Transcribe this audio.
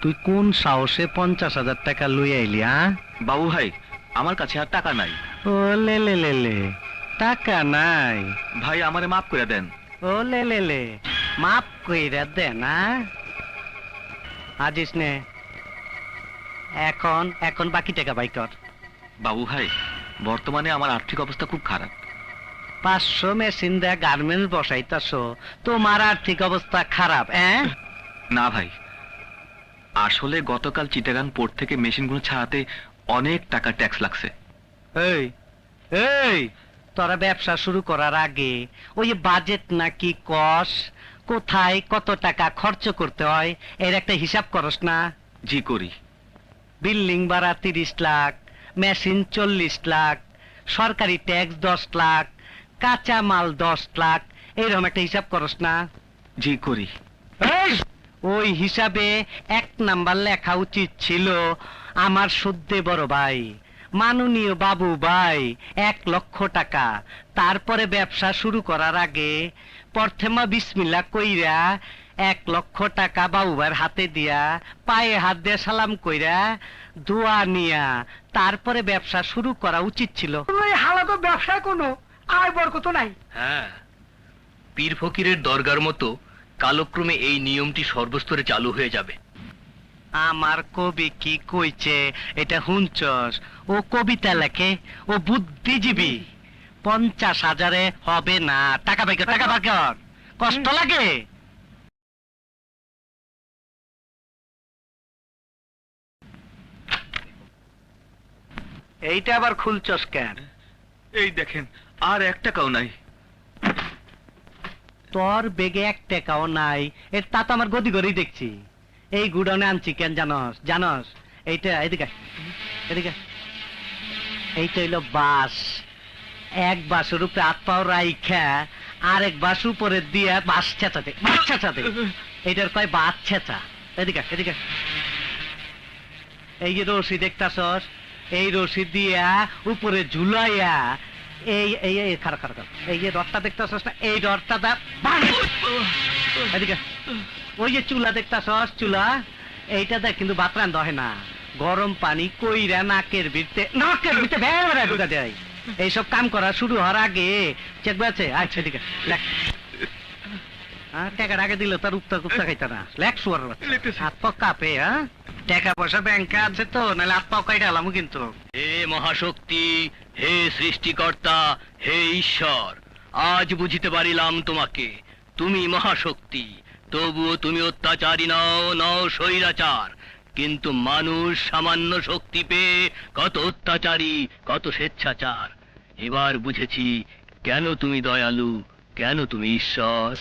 তুই কোন সাহসে পঞ্চাশ হাজার টাকা লই আইলি হ্যাঁ বাবু ভাই আমার কাছে আর টাকা নাই। ও লে লে লে লে। টাকা নাই। ভাই আমারে মাফ করে দেন। ও লে লে লে। মাপ কইরা দে না আজিস নে। এখন এখন বাকি টাকা বাই কর। বাবু ভাই বর্তমানে আমার আর্থিক অবস্থা খুব খারাপ। পাঁচশো মেশিন দেয়া গার্মেন্টস বসাইতাছ। তোমার আর্থিক অবস্থা খারাপ হ্যাঁ না ভাই আসলে গতকাল চিটাগাং পোর্ট থেকে মেশিনগুলো ছাড়াতে অনেক টাকা ট্যাক্স লাগছে। এই এই তোরা ব্যবসা শুরু করার আগে ওই বাজেট নাকি কস? কোথায় কত টাকা খরচ করতে হয়? এর একটা হিসাব করস না। জি করি। বিল্ডিং ভাড়া তিরিশ লাখ মেশিন চল্লিশ লাখ সরকারি ট্যাক্স দশ লাখ কাঁচা মাল দশ লাখ এইরকম একটা হিসাব করস না। জি করি। ওই হিসাবে এক নাম্বার লেখা উচিত ছিল আমার সদ্যে বড় ভাই মাননীয় বাবু ভাই এক লক্ষ টাকা। তারপরে ব্যবসা শুরু করার আগে প্রথমা বিসমিল্লা কইরা এক লক্ষ টাকা বাবু ভাইয়ের হাতে দিয়া পায়ে হাত দিয়ে সালাম কইরা দোয়া নিয়া তারপরে ব্যবসা শুরু করা উচিত ছিল। এই হালাত ব্যবসায় কোনো আয় বরকত নাই। হ্যাঁ পীর ফকিরের দরগার মতো কালক্রমে এই নিয়মটি সর্বস্তরে চালু হয়ে যাবে। আমার কবি কি কইছে? এটা হুঞ্চস ও কবিতা লেখে ও বুদ্ধিজীবী। পঞ্চাশ হাজারে হবে না। টাকা পাইকর টাকা পাইকর কষ্ট লাগে? এইটা আবার খুলছস কেন? এই দেখেন আর এক টাকাও নাই। তোর বেগে এক টাকাও নাই। এর তা তো আমার গদি গড়েই দেখছি। এই গুডনে আনছি কেন জানস? জানস? এইটা, এদিকে এদিকে। এইটা হইল বাস এক বাসের উপরে হাত পাও রাইখা, আরেক বাস উপরে দিয়া বাস ছেঁচাতে বাস ছেঁচাতে। এইটার কয় বাস ছেঁচা? এদিকে এদিকে এই যে রশি দেখতাছস, এই রশি দিয়া উপরে ঝুলাইয়া এই এই এই খারা খারা খারা। এই যে রডটা দেখতাছস না এই দা বাং! এদিকে। ওই যে চুলা দেখতাছস চুলা এইটা দেখ কিন্তু ভাত রান্ধ হয় না। গরম পানি কইরা নাকের ভিতরে নাকের ভিতরে ভেড়া ভেড়া ঢুকা দেয়। এইসব কাম করা শুরু হওয়ার আগে চেক আছে আচ্ছা ঠিক আছে লেখ টাকার আগে দিল তার কুপ্তা খাইতা না। লেখ শুয়ার হাত কাঁপে হ্যাঁ? টাকা পয়সা ব্যাংকে আছে তো নাহলে হাত পাও কাইটা আলামু কিন্তু। হে মহাশক্তি হে সৃষ্টিকর্তা, হে ঈশ্বর, আজ বুঝিতে পারিলাম তোমাকে। তুমি মহাশক্তি, তবুও তুমি অত্যাচারী নও নও স্বৈরাচার। কিন্তু মানুষ সামান্য শক্তি পেয়ে কত অত্যাচারী, কত স্বেচ্ছাচার। এবার বুঝেছি কেন তুমি দয়ালু, কেন তুমি ঈশ্বর।